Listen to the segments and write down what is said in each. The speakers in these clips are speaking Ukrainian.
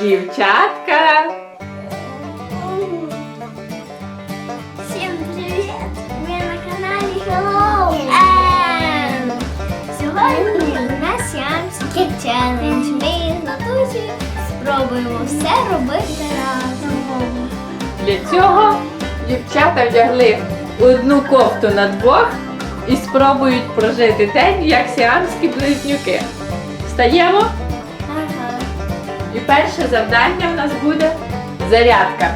Дівчатка. Всем привет! Ви на каналі Hello and Сьогодні у нас сіамський челендж. Ми з Натусі спробуємо все робити разом. Для цього дівчата вдягли одну кофту на двох і спробують прожити день, як сіамські близнюки. Встаємо. І перше завдання в нас буде зарядка.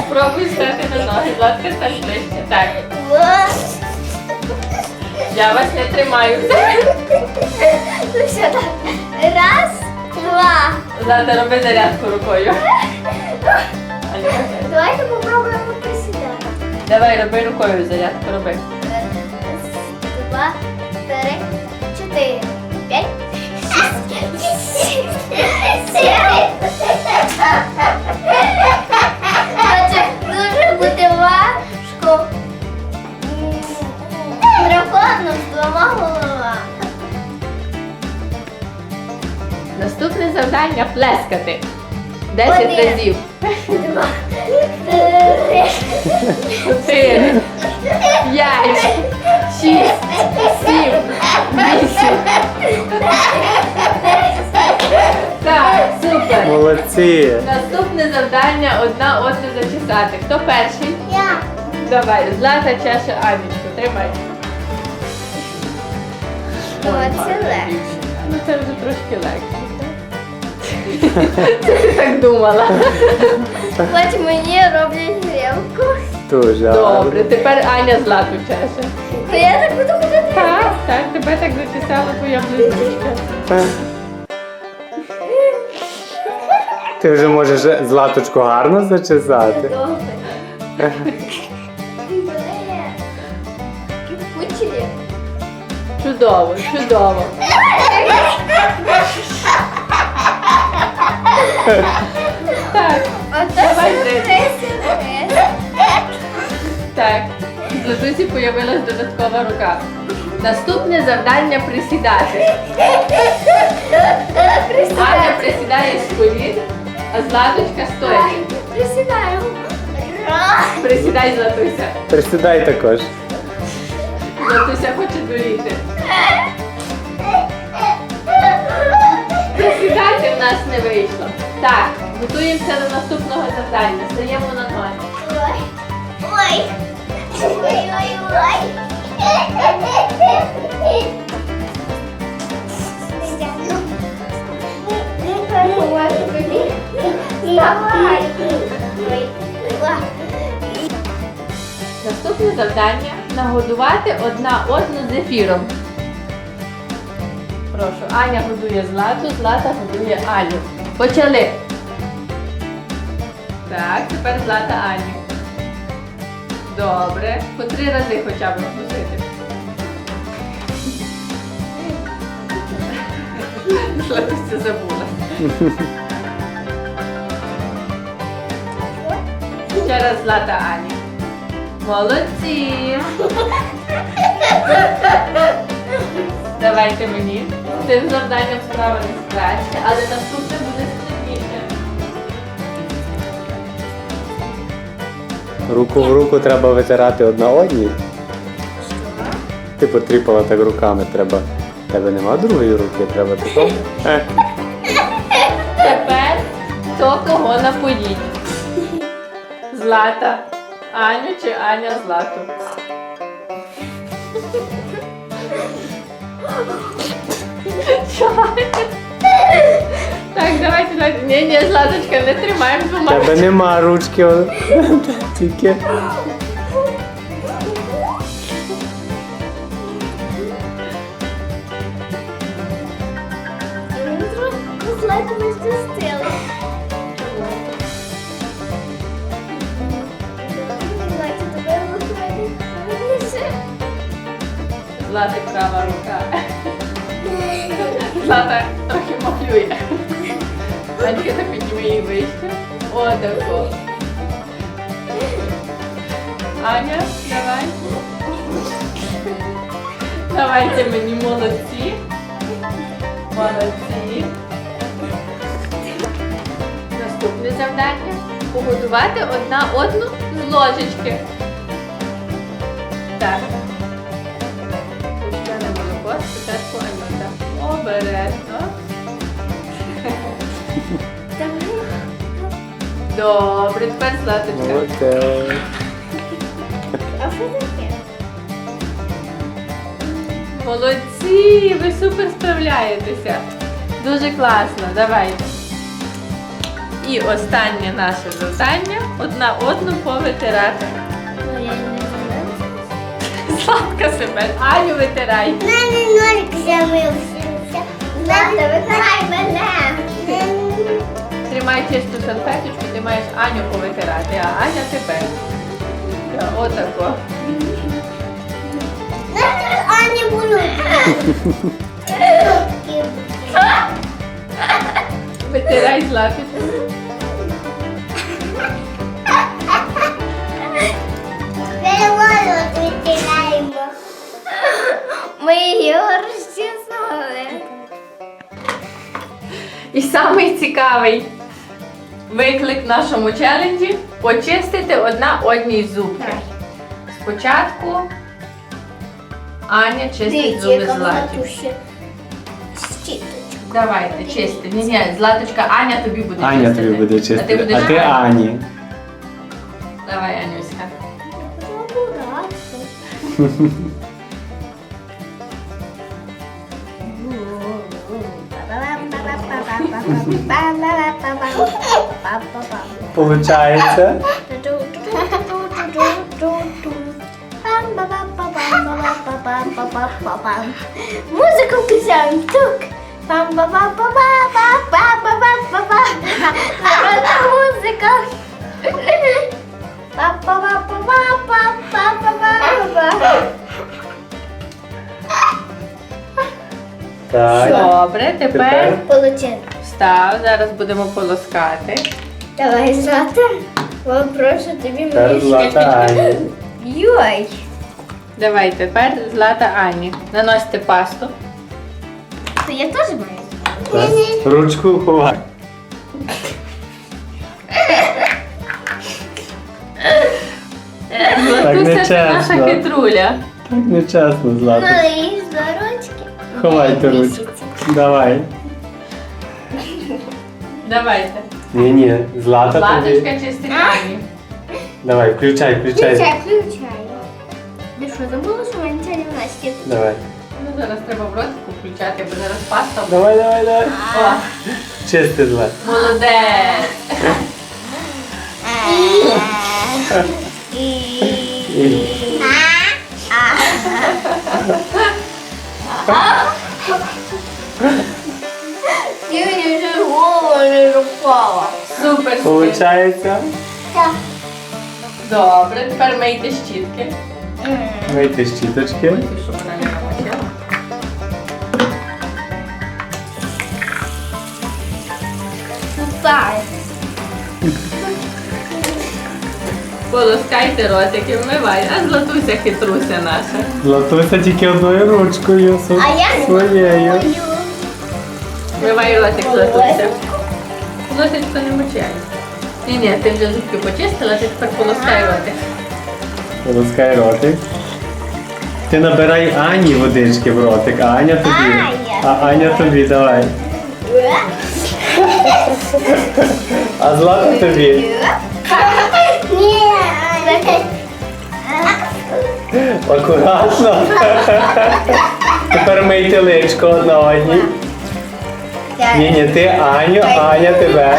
Спробуй стати на ноги, Златка, стань ближче. Так, я вас не тримаю. Ну все так. Раз, два. Злата, роби зарядку рукою. Давайте попробуємо присідати. Давай, роби рукою зарядку, роби. Раз, два, три, чотири, п'ять, шість, сім. Коротше, дуже буде важко. Драконом з двома головами. Наступне завдання плескати. 10 Один. разів. Два, Молодці! Наступне завдання одна одну зачесати. Хто перший? Я. Давай, Злата чеше Анічку. Тримай. О, це легше. Ну це вже трошки легше. Ти так думала. Потім мені роблять грілку. Дуже Добре, тепер Аня Злату чеше. То я так буду ходити. Так, так, тебе так зачесала твоя близнючка. Ти вже можеш златочку гарно зачесати. Добре. Чудово, чудово. Так, Давай, сюрприз. так. З Латусі появилась додаткова рука. Наступне завдання присідати. Аня присідає з колін, а Златочка стоїть. Присідаю. Присідай, Златуся. Присідай також. Златуся хоче дуріти. Присідати в нас не вийшло. Так, готуємося до наступного завдання. Стаємо на ноги. Ой. Ой. Ой, ой, ой. Наступне завдання нагодувати одна одну зефіром. Прошу, Аня годує Злату, Злата годує Аню. Почали. Так, тепер Злата Аню. Добре. По три рази хоча б вкусити. Златуся забула. Ще раз Злата Ані. Молодці! Давайте мені. З Цим завданням справились краще, але наступне буде складніше. Руку в руку треба витирати одна одній. Ти потріпала так руками, треба. Тебе нема другої руки, треба такого. Злата. Аню чи Аня Злату? Так, давайте, давайте. Ні, ні, Златочка, не тримаємо двома. Тебе нема ручки. Тільки. Злата права рука. Злата трохи махлює. Анька та підніми її вище. О, тако. Аня, давай. Давайте мені молодці. Молодці. Наступне завдання погодувати одна одну з ложечки. Так. Обережно. Добре, тепер Златочка. Молодець. А що таке? Молодці, ви супер справляєтеся. Дуже класно, давайте. І останнє наше завдання одна одну повитирати. Сладка себе, Аню витирай. мене нолик з'явився. Злата, витирай мене. Тримай чисту салфеточку, ти маєш Аню повитирати, а Аня тебе. Так, Отако. Знаєте, Ані буду. Витирай златочку. Переводимо, І самий цікавий виклик нашому челенджі почистити одна одній зубки. Спочатку Аня чистить зуби Златі. Щіточку. Давайте, чисти. Ні, ні, Златочка, Аня тобі буде Аня чистити. тобі буде А ти чистити. будеш А ти Аня? Ані. Давай, Анюська. Получається. Музику включаємо. Тук. пам па па па па па па па па па Народна музика. па па па па па па па па па Так. Добре, тепер Тепер? Став, зараз будемо полоскати. Давай, Злата. Попрошу тобі Тепер мені Злата Ані. Йой. Давай, тепер Злата Ані. Наносьте пасту. То я теж маю. Так. Ручку ховай. Златуся, це нечесно. наша хитруля. Так нечесно, Злата. Малий з ручки. Ховайте ручку. Давай. Давайте. Ні, ні, Злата тобі. Златочка чистить Ані. Давай, включай, включай. Включай, включай. Ти що, забула, що ми нічого не вносить? Давай. Ну, зараз треба в ротику включати, бо зараз паста. Давай, давай, давай. О, Чисти Злата. молодець. І- рухала. Супер. Получається. Так. Добре, тепер мийте щітки. Вийти з щіточки. Супай. Полоскайте ротики, вмивай. А Златуся хитруся наша. Златуся тільки одною ручкою. А я не своєю. Вмивай ротик, Златуся. Златочко не мочай. Ні, ні, ти вже зубки почистила, ти тепер полоскай ротик. Полоскай ротик. Ти набирай Ані водички в ротик, а Аня тобі. Аня. А Аня тобі давай. А Злата тобі. Ні. Акуратно. Тепер мийте личко одна одній. Ні, ні, ти Аню, Аня тебе.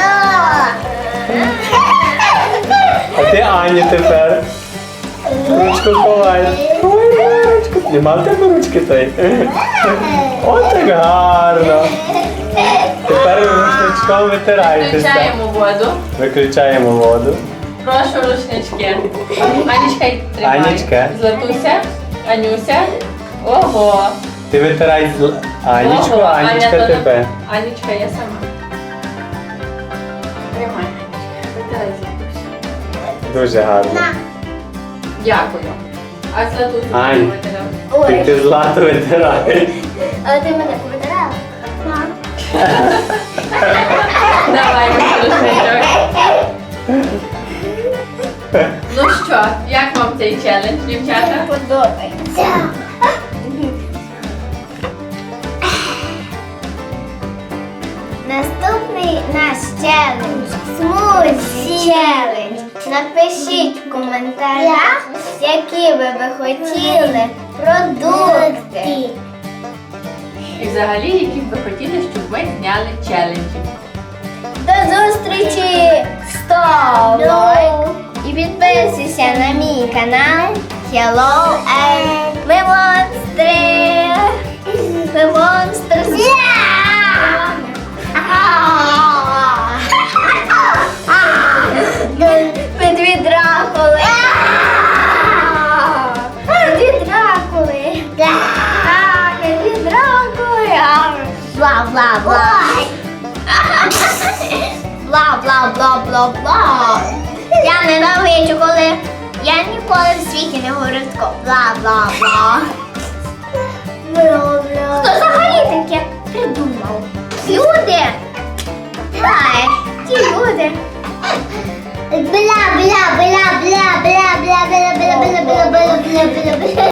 А ти Ані тепер. Ручку ховай. Давай ручку. Нема в тебе ручки той. От так гарно. Тепер рушничком витирайтеся. Включаємо воду. Виключаємо воду. Прошу рушнички. Анічка, тримай. Анічка. Златуся, Анюся. Ого. Ти витирай з- Анічку, Ого, Анічка Аня, то- тебе. Анічка, я сама. Тримай, Анічка. Витирай. Дуже гарно. Дякую. А Златусю Ань. витирав. Ти, Ой. ти злату витирай. А ти мене повитирала? Так. Давай, рушничок. Ну що, як вам цей челендж, дівчата? Подобається. Наш челендж смузі челендж. Напишіть в коментарях, які ви би хотіли продукти. І взагалі, які б ви хотіли, щоб ми зняли челенджі. До зустрічі! Став лайк і підписуйся на мій канал Hello and ми Бла-бла-бла! Бла бла бла бла бла. Я ненавиджу, коли я ніколи в світі не говорю тако бла бла бла. Хто взагалі таке придумав? Люди. Ті люди. Бла бла бла бла бла бла бла бла бла бла бла бла бла бла